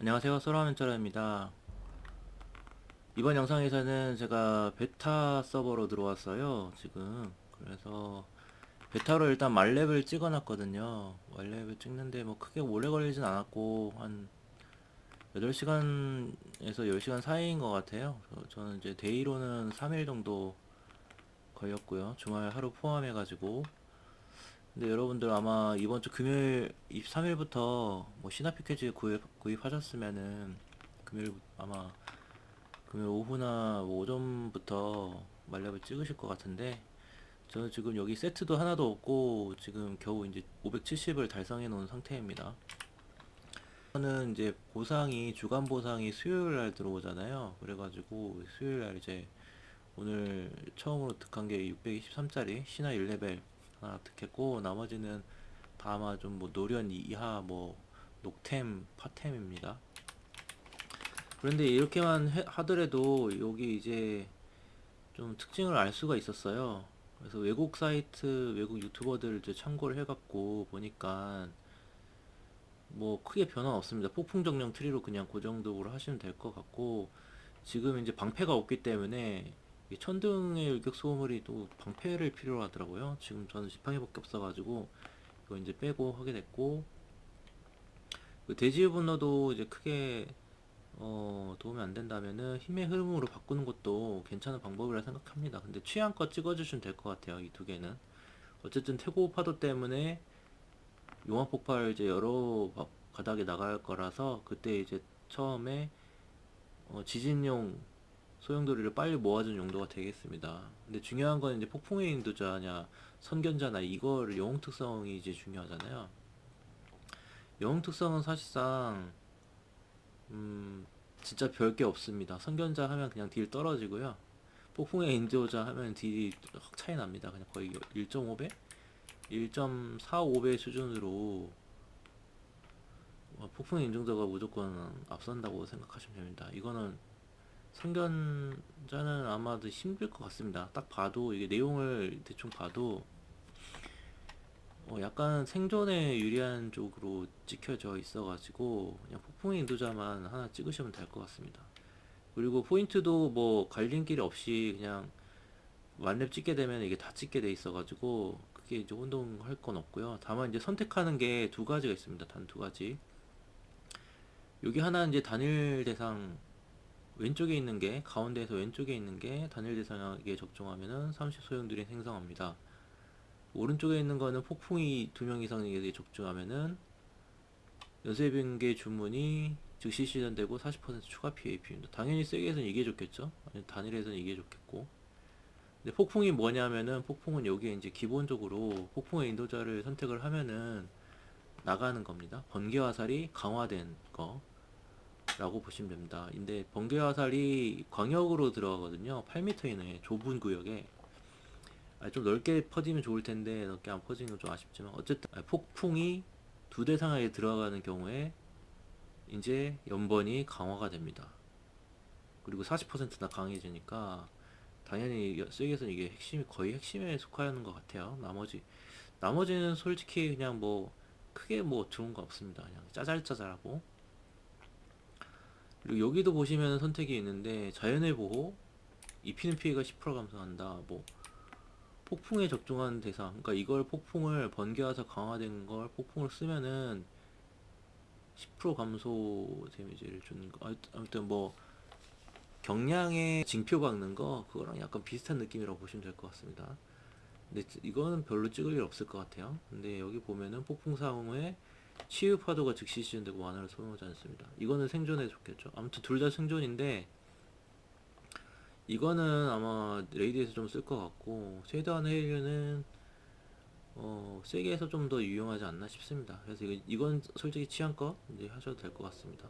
안녕하세요. 소라면짜라입니다. 이번 영상에서는 제가 베타 서버로 들어왔어요 지금. 그래서 베타로 일단 말렙을 찍어 놨거든요. 말렙을 찍는데 뭐 크게 오래 걸리진 않았고 한 8시간에서 10시간 사이인 것 같아요. 저- 저는 이제 데이로는 3일 정도 걸렸고요. 주말 하루 포함해 가지고 근데 여러분들 아마 이번 주 금요일 23일부터 뭐 신화 패키지 구입, 구입하셨으면은 금요일 아마 금요일 오후나 뭐 오전부터 말렙을 찍으실 것 같은데 저는 지금 여기 세트도 하나도 없고 지금 겨우 이제 570을 달성해 놓은 상태입니다. 저는 이제 보상이 주간 보상이 수요일 날 들어오잖아요. 그래가지고 수요일 날 이제 오늘 처음으로 득한 게 623짜리 신화 1레벨 하나 득했고 나머지는 다 아마 좀 뭐 노련 이하 뭐 녹템 파템입니다. 그런데 이렇게만 해- 하더라도 여기 이제 좀 특징을 알 수가 있었어요. 그래서 외국 사이트, 외국 유튜버들 이제 참고를 해갖고 보니까 뭐 크게 변화 없습니다. 폭풍 정령 트리로 그냥 고정적으로 하시면 될 것 같고 지금 이제 방패가 없기 때문에 이 천둥의 일격 소음물이 또 방패를 필요로 하더라고요. 지금 저는 지팡이밖에 없어가지고 이거 이제 빼고 하게 됐고 그 돼지의 분노도 이제 크게 어, 도움이 안 된다면은 힘의 흐름으로 바꾸는 것도 괜찮은 방법이라 생각합니다. 근데 취향껏 찍어주시면 될 것 같아요. 이 두 개는 어쨌든 태고 파도 때문에 용암 폭발 이제 여러 바- 가닥에 나갈 거라서 그때 이제 처음에 어, 지진용 소용돌이를 빨리 모아준 용도가 되겠습니다. 근데 중요한 건 이제 폭풍의 인도자냐 선견자나 이거를 영웅 특성이 이제 중요하잖아요. 영웅 특성은 사실상 음 진짜 별 게 없습니다. 선견자 하면 그냥 딜 떨어지고요. 폭풍의 인도자 하면 딜이 확 차이 납니다. 그냥 거의 1.5배? 1.45배 수준으로 어, 폭풍의 인정자가 무조건 앞선다고 생각하시면 됩니다. 이거는 선견자는 아마도 힘들 것 같습니다. 딱 봐도 이게 내용을 대충 봐도 어, 약간 생존에 유리한 쪽으로 찍혀져 있어가지고 그냥 폭풍의 인도자만 하나 찍으시면 될 것 같습니다. 그리고 포인트도 뭐 갈림길 없이 그냥 만렙 찍게 되면 이게 다 찍게 돼 있어가지고 크게 이제 혼동할 건 없고요. 다만 이제 선택하는 게 두 가지가 있습니다. 단 두 가지. 여기 하나 이제 단일 대상 왼쪽에 있는 게 가운데에서 왼쪽에 있는 게 단일 대상에게 적중하면은 30 소용들이 생성합니다. 오른쪽에 있는 거는 폭풍이 두 명 이상에게 적중하면은 연쇄병계 주문이 즉시 실현되고 40% 추가 PAP입니다. 당연히 세게에서는 이게 좋겠죠? 단일에서는 이게 좋겠고. 근데 폭풍이 뭐냐면은 폭풍은 여기에 이제 기본적으로 폭풍의 인도자를 선택을 하면은 나가는 겁니다. 번개 화살이 강화된 거 라고 보시면 됩니다. 근데 번개 화살이 광역으로 들어가거든요. 8m 이내에 좁은 구역에 아, 좀 넓게 퍼지면 좋을 텐데 넓게 안 퍼지는 건 좀 아쉽지만 어쨌든 아, 폭풍이 두 대상에게 들어가는 경우에 이제 연번이 강화가 됩니다. 그리고 40%나 강해지니까 당연히 쓰기에서는 이게 핵심이 거의 핵심에 속하는 것 같아요. 나머지 나머지는 솔직히 그냥 뭐 크게 뭐 좋은 거 없습니다. 그냥 짜잘짜잘하고 그리고 여기도 보시면 선택이 있는데 자연의 보호 입히는 피해가 10% 감소한다. 뭐 폭풍에 적중한 대상 그러니까 이걸 폭풍을 번개와서 강화된 걸 폭풍을 쓰면은 10% 감소 데미지를 주는 거 아무튼- 아무튼 뭐 경량에 징표 박는 거 그거랑 약간 비슷한 느낌이라고 보시면 될 것 같습니다. 근데 지- 이거는 별로 찍을 일 없을 것 같아요. 근데 여기 보면은 폭풍 상황에 치유 파도가 즉시 시전되고 완화를 소용하지 않습니다. 이거는 생존에 좋겠죠. 아무튼 둘 다 생존인데 이거는 아마 레이드에서 좀 쓸 것 같고 쉐드한 헤일류는 어 세게 해서 좀 더 유용하지 않나 싶습니다. 그래서 이건 솔직히 취향껏 이제 하셔도 될 것 같습니다.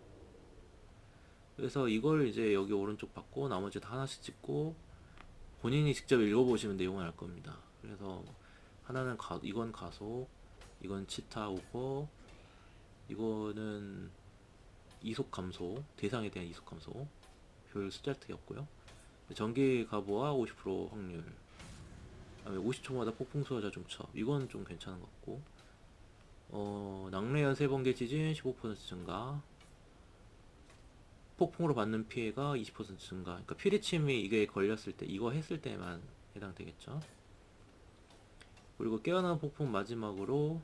그래서 이걸 이제 여기 오른쪽 받고 나머지 다 하나씩 찍고 본인이 직접 읽어보시면 내용을 알 겁니다. 그래서 하나는 가, 이건 가속, 이건 치타 오버, 이거는 이속 감소, 대상에 대한 이속 감소, 별 숫자트였고요. 전기 가보와 50% 확률, 그다음에 50초마다 폭풍 수화자 중첩, 이건 좀 괜찮은 것 같고, 어, 낙뢰 연쇄 번개 지진 15% 증가, 폭풍으로 받는 피해가 20% 증가. 그러니까 피리침이 이게 걸렸을 때, 이거 했을 때만 해당되겠죠. 그리고 깨어나는 폭풍 마지막으로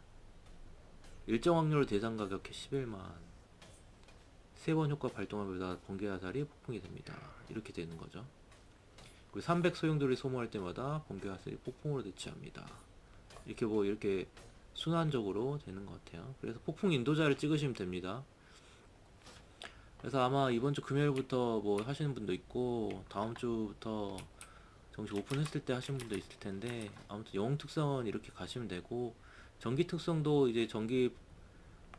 일정 확률로 대상 가격해 11만. 세 번 효과 발동하면서 번개 화살이 폭풍이 됩니다. 이렇게 되는 거죠. 그리고 300 소용돌이 소모할 때마다 번개 화살이 폭풍으로 대치합니다. 이렇게 뭐 이렇게 순환적으로 되는 것 같아요. 그래서 폭풍 인도자를 찍으시면 됩니다. 그래서 아마 이번 주 금요일부터 뭐 하시는 분도 있고 다음 주부터 정식 오픈했을 때 하시는 분도 있을 텐데 아무튼 영웅 특성은 이렇게 가시면 되고 전기 특성도 이제 전기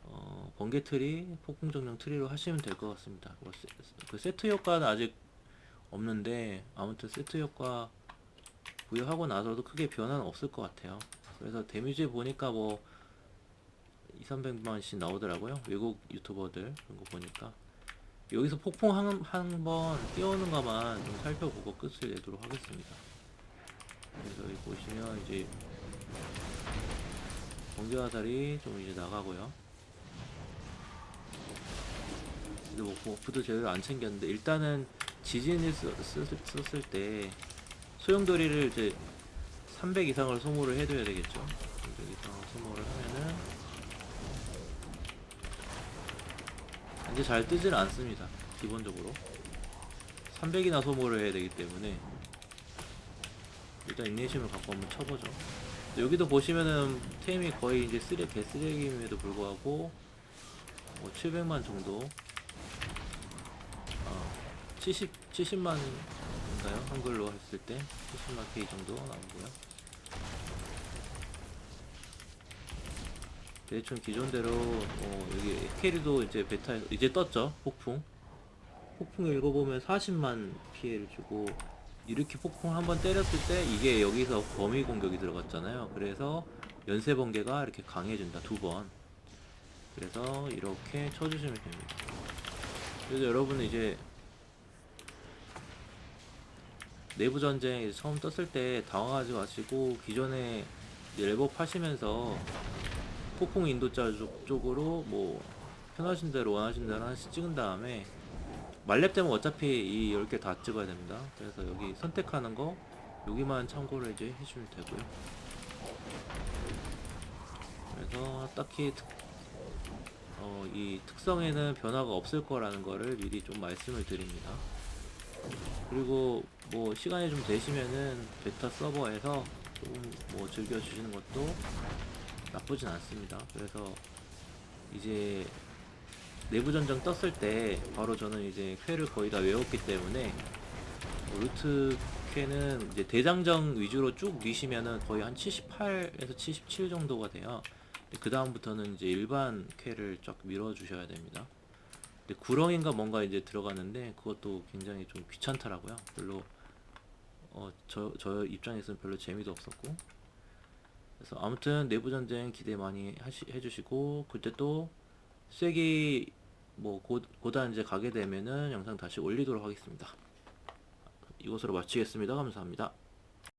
어, 번개 트리, 폭풍 정령 트리로 하시면 될 것 같습니다. 뭐 세, 그 세트 효과는 아직 없는데 아무튼 세트 효과 부여하고 나서도 크게 변화는 없을 것 같아요. 그래서 데미지 보니까 뭐 2, 300만씩 나오더라고요. 외국 유튜버들 그런 거 보니까 여기서 폭풍 한, 한 번 띄우는 것만 좀 살펴보고 끝을 내도록 하겠습니다. 그래서 여기 보시면 이제 번개 화살이 좀 이제 나가고요. 근데 뭐 버프도 제대로 안 챙겼는데 일단은 지진을 썼을 때 소용돌이를 이제 300 이상을 소모를 해둬야 되겠죠. 300 이상을 소모를 하면은 이제 잘 뜨질 않습니다. 기본적으로 300이나 소모를 해야 되기 때문에 일단 인내심을 갖고 한번 쳐보죠. 여기도 보시면은 템이 거의 이제 쓰레 개쓰레기임에도 불구하고 뭐 700만 정도 어, 70 70만인가요? 한글로 했을 때 70만 K 정도 나오고요. 대충 기존대로 어, 여기 캐리도 이제 베타에서 이제 떴죠 폭풍 폭풍 읽어보면 40만 피해를 주고 이렇게 폭풍 한번 때렸을 때 이게 여기서 범위 공격이 들어갔잖아요. 그래서 연쇄 번개가 이렇게 강해진다 두 번. 그래서 이렇게 쳐주시면 됩니다. 그래서 여러분은 이제 내부 전쟁 처음 떴을 때 당황하지 마시고 기존에 랩업 하시면서 폭풍 인도자 쪽- 쪽으로 뭐 편하신 대로 원하신 대로 하나씩 찍은 다음에 말렙 되면 어차피 이 10개 다 찍어야 됩니다. 그래서 여기 선택하는 거 여기만 참고를 이제 해주면 되고요. 그래서 딱히 특, 어, 이 특성에는 변화가 없을 거라는 거를 미리 좀 말씀을 드립니다. 그리고 뭐 시간이 좀 되시면은 베타 서버에서 조금 뭐 즐겨주시는 것도 나쁘진 않습니다. 그래서 이제 내부 전장 떴을 때 바로 저는 이제 퀘를 거의 다 외웠기 때문에 뭐 루트 퀘는 이제 대장정 위주로 쭉 미시면은 거의 한 78에서 77 정도가 돼요. 그 다음부터는 이제 일반 퀘를 쫙 밀어주셔야 됩니다. 근데 구렁인가 뭔가 이제 들어가는데 그것도 굉장히 좀 귀찮더라고요. 별로 어 저 저 입장에서는 별로 재미도 없었고 그래서 아무튼 내부 전쟁 기대 많이 하시, 해주시고 그때 또 쐐기 뭐 고, 고단 이제 가게 되면은 영상 다시 올리도록 하겠습니다. 이것으로 마치겠습니다. 감사합니다.